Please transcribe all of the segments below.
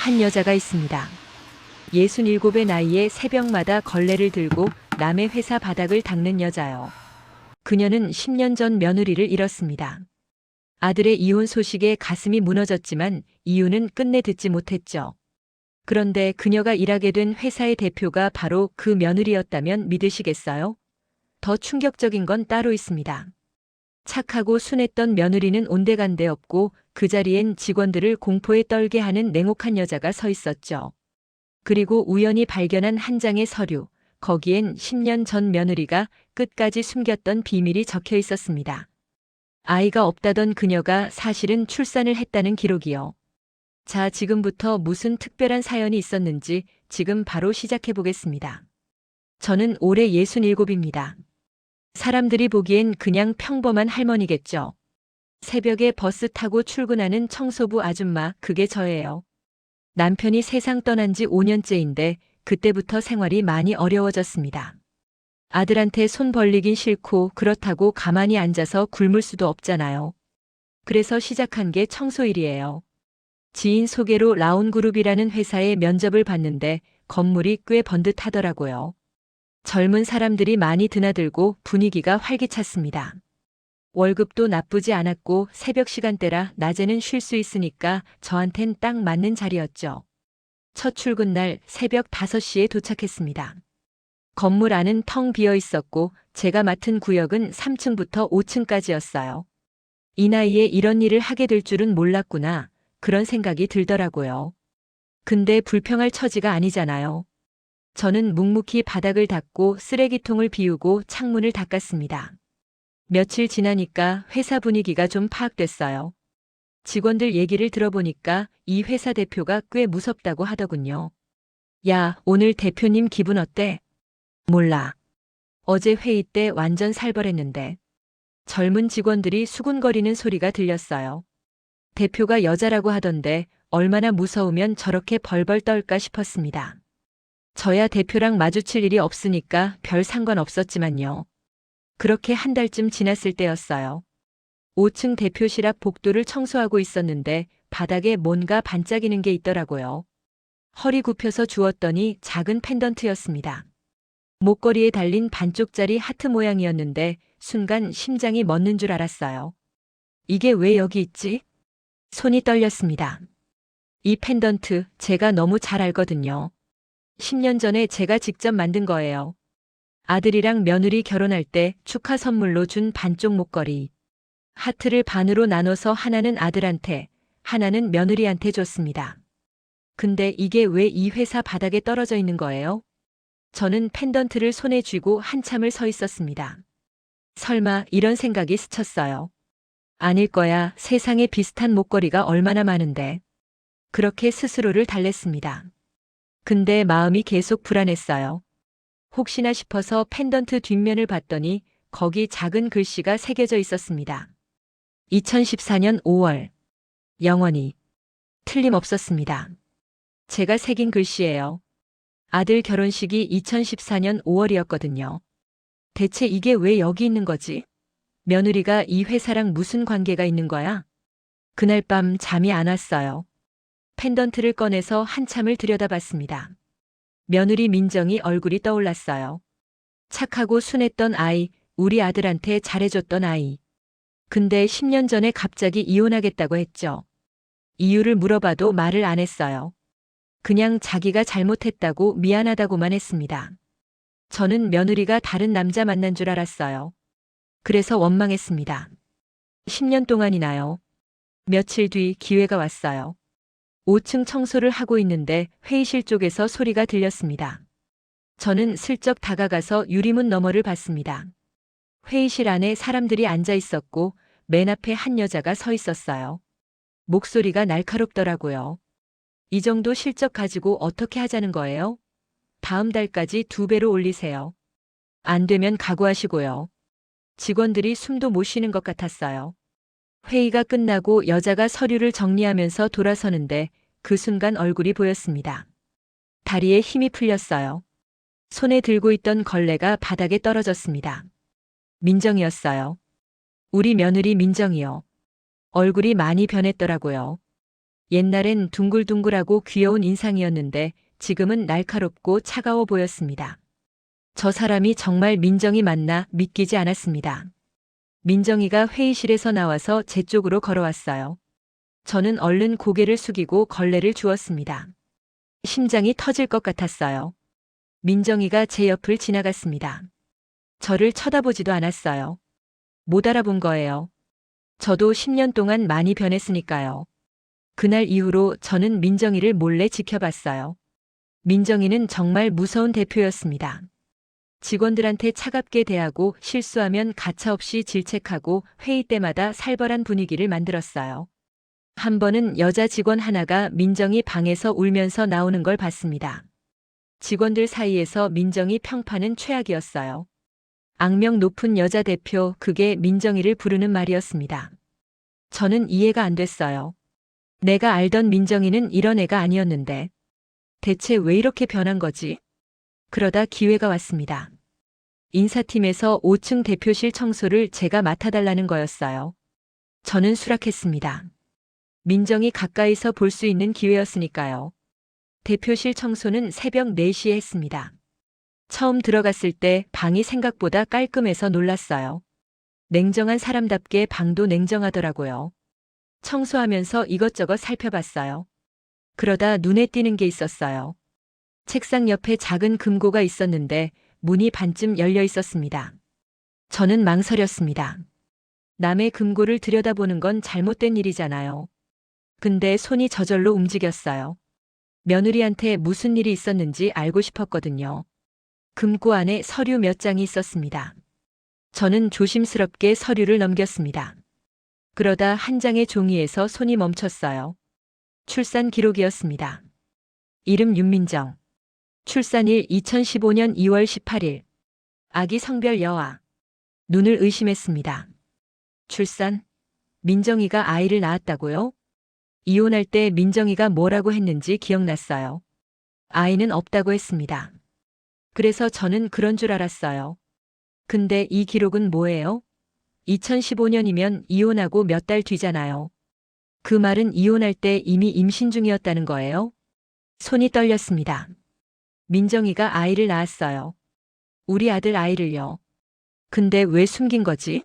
한 여자가 있습니다. 67의 나이에 새벽마다 걸레를 들고 남의 회사 바닥을 닦는 여자요. 그녀는 10년 전 며느리를 잃었습니다. 아들의 이혼 소식에 가슴이 무너졌지만 이유는 끝내 듣지 못했죠. 그런데 그녀가 일하게 된 회사의 대표가 바로 그 며느리였다면 믿으시겠어요? 더 충격적인 건 따로 있습니다. 착하고 순했던 며느리는 온데간데 없고 그 자리엔 직원들을 공포에 떨게 하는 냉혹한 여자가 서 있었죠. 그리고 우연히 발견한 한 장의 서류, 거기엔 10년 전 며느리가 끝까지 숨겼던 비밀이 적혀 있었습니다. 아이가 없다던 그녀가 사실은 출산을 했다는 기록이요. 자, 지금부터 무슨 특별한 사연이 있었는지 지금 바로 시작해 보겠습니다. 저는 올해 67입니다. 사람들이 보기엔 그냥 평범한 할머니겠죠. 새벽에 버스 타고 출근하는 청소부 아줌마, 그게 저예요. 남편이 세상 떠난 지 5년째인데 그때부터 생활이 많이 어려워졌습니다. 아들한테 손 벌리긴 싫고 그렇다고 가만히 앉아서 굶을 수도 없잖아요. 그래서 시작한 게 청소일이에요. 지인 소개로 라온그룹이라는 회사에 면접을 봤는데 건물이 꽤 번듯하더라고요. 젊은 사람들이 많이 드나들고 분위기가 활기찼습니다. 월급도 나쁘지 않았고 새벽 시간대라 낮에는 쉴 수 있으니까 저한텐 딱 맞는 자리였죠. 첫 출근 날 새벽 5시에 도착했습니다. 건물 안은 텅 비어 있었고 제가 맡은 구역은 3층부터 5층까지였어요. 이 나이에 이런 일을 하게 될 줄은 몰랐구나. 그런 생각이 들더라고요. 근데 불평할 처지가 아니잖아요. 저는 묵묵히 바닥을 닦고 쓰레기통을 비우고 창문을 닦았습니다. 며칠 지나니까 회사 분위기가 좀 파악됐어요. 직원들 얘기를 들어보니까 이 회사 대표가 꽤 무섭다고 하더군요. 야, 오늘 대표님 기분 어때? 몰라. 어제 회의 때 완전 살벌했는데. 젊은 직원들이 수군거리는 소리가 들렸어요. 대표가 여자라고 하던데 얼마나 무서우면 저렇게 벌벌 떨까 싶었습니다. 저야 대표랑 마주칠 일이 없으니까 별 상관 없었지만요. 그렇게 한 달쯤 지났을 때였어요. 5층 대표실 앞 복도를 청소하고 있었는데 바닥에 뭔가 반짝이는 게 있더라고요. 허리 굽혀서 주었더니 작은 펜던트였습니다. 목걸이에 달린 반쪽짜리 하트 모양이었는데 순간 심장이 멎는 줄 알았어요. 이게 왜 여기 있지? 손이 떨렸습니다. 이 펜던트 제가 너무 잘 알거든요. 10년 전에 제가 직접 만든 거예요. 아들이랑 며느리 결혼할 때 축하 선물로 준 반쪽 목걸이. 하트를 반으로 나눠서 하나는 아들한테, 하나는 며느리한테 줬습니다. 근데 이게 왜 이 회사 바닥에 떨어져 있는 거예요? 저는 펜던트를 손에 쥐고 한참을 서 있었습니다. 설마 이런 생각이 스쳤어요. 아닐 거야 세상에 비슷한 목걸이가 얼마나 많은데. 그렇게 스스로를 달랬습니다. 근데 마음이 계속 불안했어요. 혹시나 싶어서 펜던트 뒷면을 봤더니 거기 작은 글씨가 새겨져 있었습니다. 2014년 5월. 영원히. 틀림없었습니다. 제가 새긴 글씨예요. 아들 결혼식이 2014년 5월이었거든요. 대체 이게 왜 여기 있는 거지? 며느리가 이 회사랑 무슨 관계가 있는 거야? 그날 밤 잠이 안 왔어요. 펜던트를 꺼내서 한참을 들여다봤습니다. 며느리 민정이 얼굴이 떠올랐어요. 착하고 순했던 아이, 우리 아들한테 잘해줬던 아이. 근데 10년 전에 갑자기 이혼하겠다고 했죠. 이유를 물어봐도 말을 안 했어요. 그냥 자기가 잘못했다고 미안하다고만 했습니다. 저는 며느리가 다른 남자 만난 줄 알았어요. 그래서 원망했습니다. 10년 동안이나요. 며칠 뒤 기회가 왔어요. 5층 청소를 하고 있는데 회의실 쪽에서 소리가 들렸습니다. 저는 슬쩍 다가가서 유리문 너머를 봤습니다. 회의실 안에 사람들이 앉아 있었고 맨 앞에 한 여자가 서 있었어요. 목소리가 날카롭더라고요. 이 정도 실적 가지고 어떻게 하자는 거예요? 다음 달까지 두 배로 올리세요. 안 되면 각오하시고요. 직원들이 숨도 못 쉬는 것 같았어요. 회의가 끝나고 여자가 서류를 정리하면서 돌아서는데 그 순간 얼굴이 보였습니다. 다리에 힘이 풀렸어요. 손에 들고 있던 걸레가 바닥에 떨어졌습니다. 민정이었어요. 우리 며느리 민정이요. 얼굴이 많이 변했더라고요. 옛날엔 둥글둥글하고 귀여운 인상이었는데 지금은 날카롭고 차가워 보였습니다. 저 사람이 정말 민정이 맞나 믿기지 않았습니다. 민정이가 회의실에서 나와서 제 쪽으로 걸어왔어요. 저는 얼른 고개를 숙이고 걸레를 주었습니다. 심장이 터질 것 같았어요. 민정이가 제 옆을 지나갔습니다. 저를 쳐다보지도 않았어요. 못 알아본 거예요. 저도 10년 동안 많이 변했으니까요. 그날 이후로 저는 민정이를 몰래 지켜봤어요. 민정이는 정말 무서운 대표였습니다. 직원들한테 차갑게 대하고 실수하면 가차없이 질책하고 회의 때마다 살벌한 분위기를 만들었어요. 한 번은 여자 직원 하나가 민정이 방에서 울면서 나오는 걸 봤습니다. 직원들 사이에서 민정이 평판은 최악이었어요. 악명 높은 여자 대표, 그게 민정이를 부르는 말이었습니다. 저는 이해가 안 됐어요. 내가 알던 민정이는 이런 애가 아니었는데. 대체 왜 이렇게 변한 거지? 그러다 기회가 왔습니다. 인사팀에서 5층 대표실 청소를 제가 맡아달라는 거였어요. 저는 수락했습니다. 민정이 가까이서 볼 수 있는 기회였으니까요. 대표실 청소는 새벽 4시에 했습니다. 처음 들어갔을 때 방이 생각보다 깔끔해서 놀랐어요. 냉정한 사람답게 방도 냉정하더라고요. 청소하면서 이것저것 살펴봤어요. 그러다 눈에 띄는 게 있었어요. 책상 옆에 작은 금고가 있었는데 문이 반쯤 열려 있었습니다. 저는 망설였습니다. 남의 금고를 들여다보는 건 잘못된 일이잖아요. 근데 손이 저절로 움직였어요. 며느리한테 무슨 일이 있었는지 알고 싶었거든요. 금고 안에 서류 몇 장이 있었습니다. 저는 조심스럽게 서류를 넘겼습니다. 그러다 한 장의 종이에서 손이 멈췄어요. 출산 기록이었습니다. 이름 윤민정. 출산일 2015년 2월 18일. 아기 성별 여아. 눈을 의심했습니다. 출산? 민정이가 아이를 낳았다고요? 이혼할 때 민정이가 뭐라고 했는지 기억났어요. 아이는 없다고 했습니다. 그래서 저는 그런 줄 알았어요. 근데 이 기록은 뭐예요? 2015년이면 이혼하고 몇 달 뒤잖아요. 그 말은 이혼할 때 이미 임신 중이었다는 거예요? 손이 떨렸습니다. 민정이가 아이를 낳았어요. 우리 아들 아이를요. 근데 왜 숨긴 거지?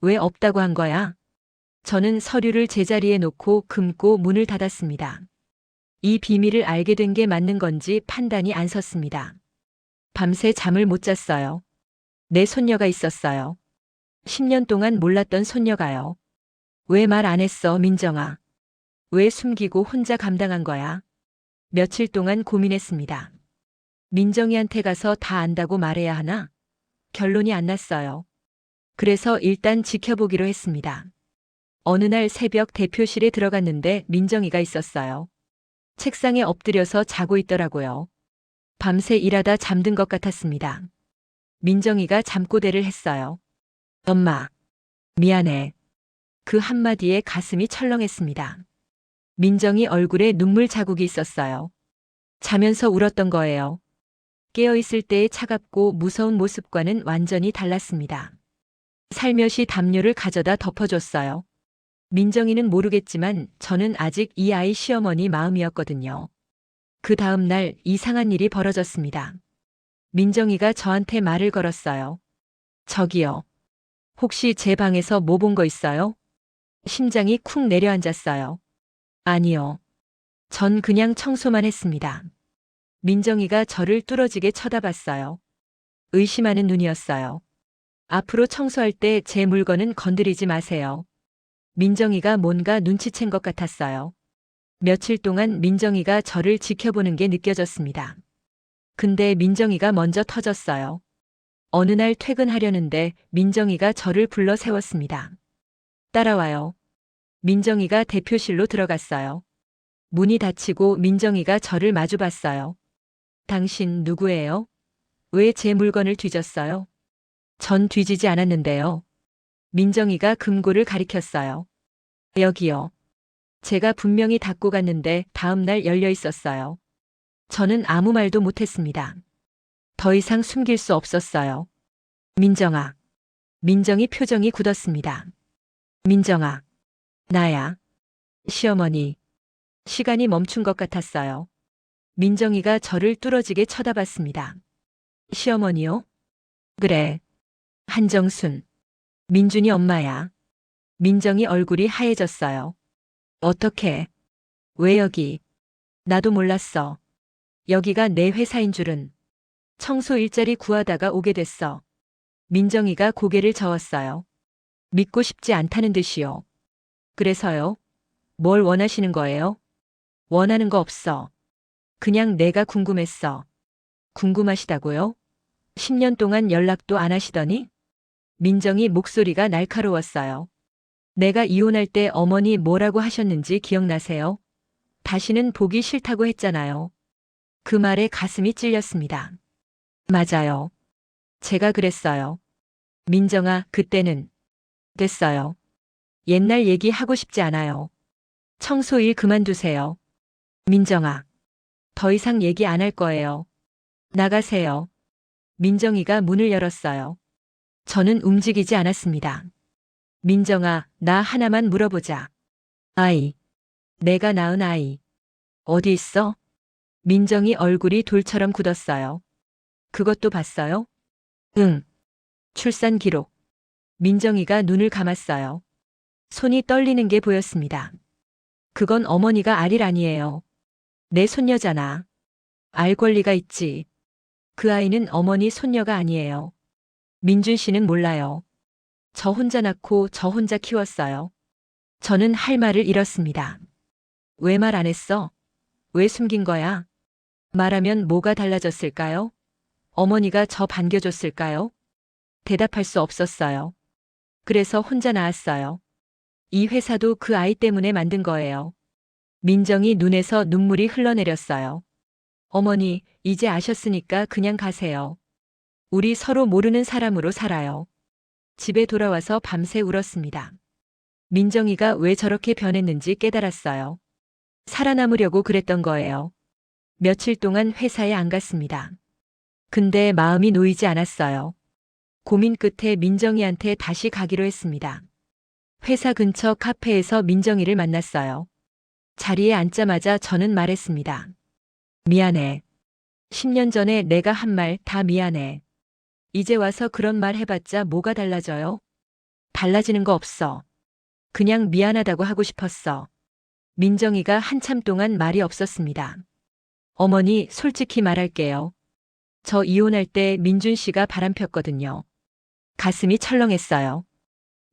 왜 없다고 한 거야? 저는 서류를 제자리에 놓고 금고 문을 닫았습니다. 이 비밀을 알게 된 게 맞는 건지 판단이 안 섰습니다. 밤새 잠을 못 잤어요. 내 손녀가 있었어요. 10년 동안 몰랐던 손녀가요. 왜 말 안 했어, 민정아? 왜 숨기고 혼자 감당한 거야? 며칠 동안 고민했습니다. 민정이한테 가서 다 안다고 말해야 하나? 결론이 안 났어요. 그래서 일단 지켜보기로 했습니다. 어느 날 새벽 대표실에 들어갔는데 민정이가 있었어요. 책상에 엎드려서 자고 있더라고요. 밤새 일하다 잠든 것 같았습니다. 민정이가 잠꼬대를 했어요. 엄마, 미안해. 그 한마디에 가슴이 철렁했습니다. 민정이 얼굴에 눈물 자국이 있었어요. 자면서 울었던 거예요. 깨어있을 때의 차갑고 무서운 모습과는 완전히 달랐습니다. 살며시 담요를 가져다 덮어줬어요. 민정이는 모르겠지만 저는 아직 이 아이 시어머니 마음이었거든요. 그 다음 날 이상한 일이 벌어졌습니다. 민정이가 저한테 말을 걸었어요. 저기요. 혹시 제 방에서 뭐 본 거 있어요? 심장이 쿵 내려앉았어요. 아니요. 전 그냥 청소만 했습니다. 민정이가 저를 뚫어지게 쳐다봤어요. 의심하는 눈이었어요. 앞으로 청소할 때 제 물건은 건드리지 마세요. 민정이가 뭔가 눈치챈 것 같았어요. 며칠 동안 민정이가 저를 지켜보는 게 느껴졌습니다. 근데 민정이가 먼저 터졌어요. 어느 날 퇴근하려는데 민정이가 저를 불러 세웠습니다. 따라와요. 민정이가 대표실로 들어갔어요. 문이 닫히고 민정이가 저를 마주봤어요. 당신 누구예요? 왜 제 물건을 뒤졌어요? 전 뒤지지 않았는데요. 민정이가 금고를 가리켰어요. 여기요. 제가 분명히 닫고 갔는데 다음 날 열려 있었어요. 저는 아무 말도 못했습니다. 더 이상 숨길 수 없었어요. 민정아. 민정이 표정이 굳었습니다. 민정아. 나야. 시어머니. 시간이 멈춘 것 같았어요. 민정이가 저를 뚫어지게 쳐다봤습니다. 시어머니요? 그래. 한정순. 민준이 엄마야. 민정이 얼굴이 하얘졌어요. 어떻게? 왜 여기? 나도 몰랐어. 여기가 내 회사인 줄은. 청소 일자리 구하다가 오게 됐어. 민정이가 고개를 저었어요. 믿고 싶지 않다는 듯이요. 그래서요? 뭘 원하시는 거예요? 원하는 거 없어. 그냥 내가 궁금했어. 궁금하시다고요? 10년 동안 연락도 안 하시더니? 민정이 목소리가 날카로웠어요. 내가 이혼할 때 어머니 뭐라고 하셨는지 기억나세요? 다시는 보기 싫다고 했잖아요. 그 말에 가슴이 찔렸습니다. 맞아요. 제가 그랬어요. 민정아, 그때는 됐어요. 옛날 얘기 하고 싶지 않아요. 청소 일 그만두세요. 민정아, 더 이상 얘기 안 할 거예요. 나가세요. 민정이가 문을 열었어요. 저는 움직이지 않았습니다. 민정아, 나 하나만 물어보자. 아이. 내가 낳은 아이. 어디 있어? 민정이 얼굴이 돌처럼 굳었어요. 그것도 봤어요? 응. 출산 기록. 민정이가 눈을 감았어요. 손이 떨리는 게 보였습니다. 그건 어머니가 아니에요. 내 손녀잖아. 알 권리가 있지. 그 아이는 어머니 손녀가 아니에요. 민준 씨는 몰라요. 저 혼자 낳고 저 혼자 키웠어요. 저는 할 말을 잃었습니다. 왜 말 안 했어? 왜 숨긴 거야? 말하면 뭐가 달라졌을까요? 어머니가 저 반겨줬을까요? 대답할 수 없었어요. 그래서 혼자 나왔어요. 이 회사도 그 아이 때문에 만든 거예요. 민정이 눈에서 눈물이 흘러내렸어요. 어머니, 이제 아셨으니까 그냥 가세요. 우리 서로 모르는 사람으로 살아요. 집에 돌아와서 밤새 울었습니다. 민정이가 왜 저렇게 변했는지 깨달았어요. 살아남으려고 그랬던 거예요. 며칠 동안 회사에 안 갔습니다. 근데 마음이 놓이지 않았어요. 고민 끝에 민정이한테 다시 가기로 했습니다. 회사 근처 카페에서 민정이를 만났어요. 자리에 앉자마자 저는 말했습니다. 미안해. 10년 전에 내가 한 말 다 미안해. 이제 와서 그런 말 해봤자 뭐가 달라져요? 달라지는 거 없어. 그냥 미안하다고 하고 싶었어. 민정이가 한참 동안 말이 없었습니다. 어머니, 솔직히 말할게요. 저 이혼할 때 민준 씨가 바람 폈거든요. 가슴이 철렁했어요.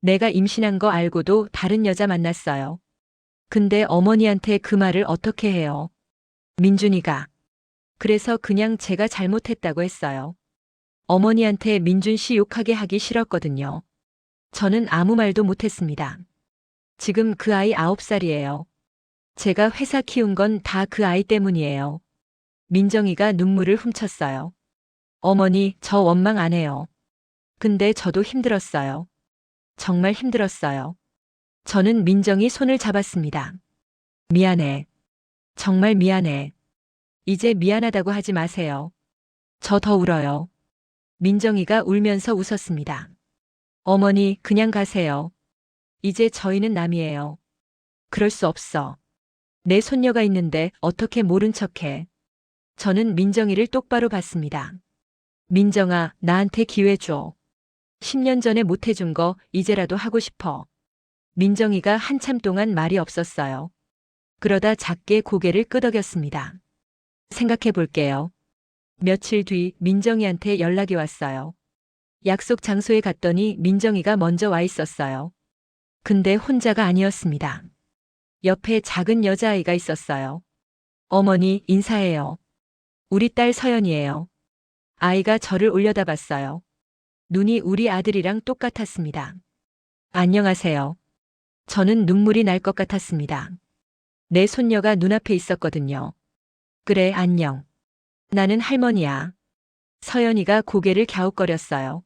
내가 임신한 거 알고도 다른 여자 만났어요. 근데 어머니한테 그 말을 어떻게 해요? 민준이가. 그래서 그냥 제가 잘못했다고 했어요. 어머니한테 민준 씨 욕하게 하기 싫었거든요. 저는 아무 말도 못했습니다. 지금 그 아이 아홉 살이에요. 제가 회사 키운 건 다 그 아이 때문이에요. 민정이가 눈물을 훔쳤어요. 어머니, 저 원망 안 해요. 근데 저도 힘들었어요. 정말 힘들었어요. 저는 민정이 손을 잡았습니다. 미안해. 정말 미안해. 이제 미안하다고 하지 마세요. 저 더 울어요. 민정이가 울면서 웃었습니다. 어머니, 그냥 가세요. 이제 저희는 남이에요. 그럴 수 없어. 내 손녀가 있는데 어떻게 모른 척해. 저는 민정이를 똑바로 봤습니다. 민정아, 나한테 기회 줘. 10년 전에 못해준 거 이제라도 하고 싶어. 민정이가 한참 동안 말이 없었어요. 그러다 작게 고개를 끄덕였습니다. 생각해 볼게요. 며칠 뒤 민정이한테 연락이 왔어요. 약속 장소에 갔더니 민정이가 먼저 와 있었어요. 근데 혼자가 아니었습니다. 옆에 작은 여자아이가 있었어요. 어머니, 인사해요. 우리 딸 서연이에요. 아이가 저를 올려다 봤어요. 눈이 우리 아들이랑 똑같았습니다. 안녕하세요. 저는 눈물이 날 것 같았습니다. 내 손녀가 눈앞에 있었거든요. 그래, 안녕. 나는 할머니야. 서연이가 고개를 갸웃거렸어요.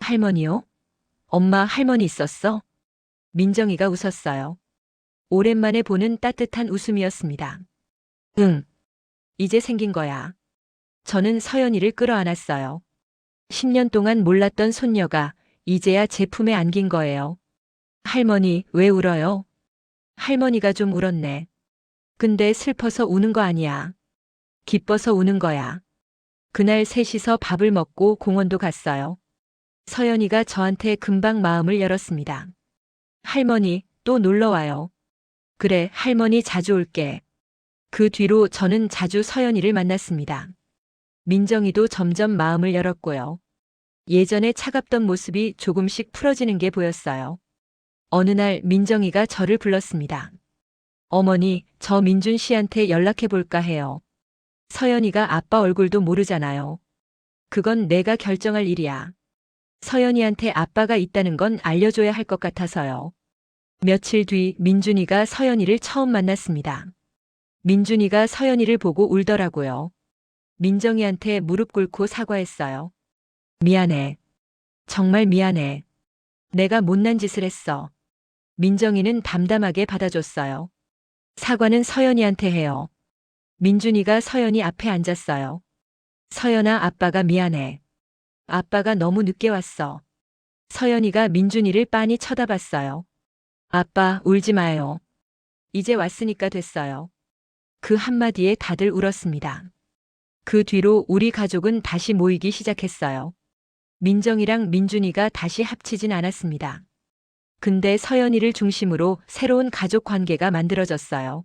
할머니요? 엄마 할머니 있었어? 민정이가 웃었어요. 오랜만에 보는 따뜻한 웃음이었습니다. 응. 이제 생긴 거야. 저는 서연이를 끌어안았어요. 10년 동안 몰랐던 손녀가 이제야 제 품에 안긴 거예요. 할머니, 왜 울어요? 할머니가 좀 울었네. 근데 슬퍼서 우는 거 아니야. 기뻐서 우는 거야. 그날 셋이서 밥을 먹고 공원도 갔어요. 서연이가 저한테 금방 마음을 열었습니다. 할머니, 또 놀러 와요. 그래, 할머니 자주 올게. 그 뒤로 저는 자주 서연이를 만났습니다. 민정이도 점점 마음을 열었고요. 예전에 차갑던 모습이 조금씩 풀어지는 게 보였어요. 어느 날 민정이가 저를 불렀습니다. 어머니, 저 민준 씨한테 연락해 볼까 해요. 서연이가 아빠 얼굴도 모르잖아요. 그건 내가 결정할 일이야. 서연이한테 아빠가 있다는 건 알려줘야 할 것 같아서요. 며칠 뒤 민준이가 서연이를 처음 만났습니다. 민준이가 서연이를 보고 울더라고요. 민정이한테 무릎 꿇고 사과했어요. 미안해. 정말 미안해. 내가 못난 짓을 했어. 민정이는 담담하게 받아줬어요. 사과는 서연이한테 해요. 민준이가 서연이 앞에 앉았어요. 서연아, 아빠가 미안해. 아빠가 너무 늦게 왔어. 서연이가 민준이를 빤히 쳐다봤어요. 아빠, 울지 마요. 이제 왔으니까 됐어요. 그 한마디에 다들 울었습니다. 그 뒤로 우리 가족은 다시 모이기 시작했어요. 민정이랑 민준이가 다시 합치진 않았습니다. 근데 서연이를 중심으로 새로운 가족 관계가 만들어졌어요.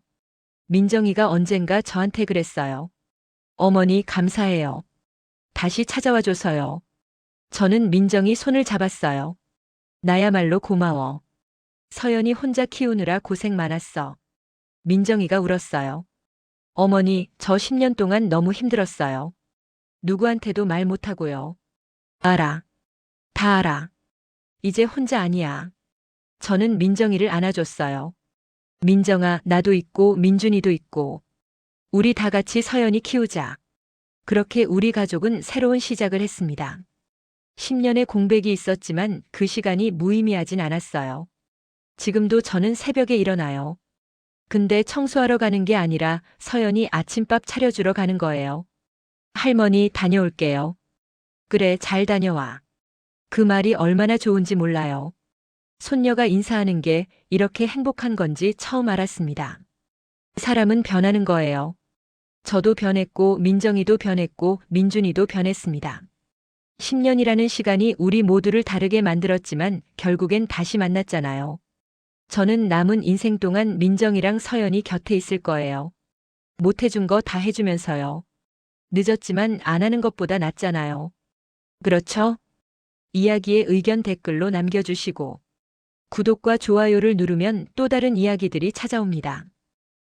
민정이가 언젠가 저한테 그랬어요. 어머니 감사해요. 다시 찾아와 줘서요. 저는 민정이 손을 잡았어요. 나야말로 고마워. 서연이 혼자 키우느라 고생 많았어. 민정이가 울었어요. 어머니, 저 10년 동안 너무 힘들었어요. 누구한테도 말 못하고요. 알아. 다 알아. 이제 혼자 아니야. 저는 민정이를 안아줬어요. 민정아, 나도 있고 민준이도 있고. 우리 다 같이 서연이 키우자. 그렇게 우리 가족은 새로운 시작을 했습니다. 10년의 공백이 있었지만 그 시간이 무의미하진 않았어요. 지금도 저는 새벽에 일어나요. 근데 청소하러 가는 게 아니라 서연이 아침밥 차려주러 가는 거예요. 할머니 다녀올게요. 그래, 잘 다녀와. 그 말이 얼마나 좋은지 몰라요. 손녀가 인사하는 게 이렇게 행복한 건지 처음 알았습니다. 사람은 변하는 거예요. 저도 변했고, 민정이도 변했고, 민준이도 변했습니다. 10년이라는 시간이 우리 모두를 다르게 만들었지만 결국엔 다시 만났잖아요. 저는 남은 인생 동안 민정이랑 서연이 곁에 있을 거예요. 못 해준 거 다 해주면서요. 늦었지만 안 하는 것보다 낫잖아요. 그렇죠? 이야기의 의견 댓글로 남겨주시고 구독과 좋아요를 누르면 또 다른 이야기들이 찾아옵니다.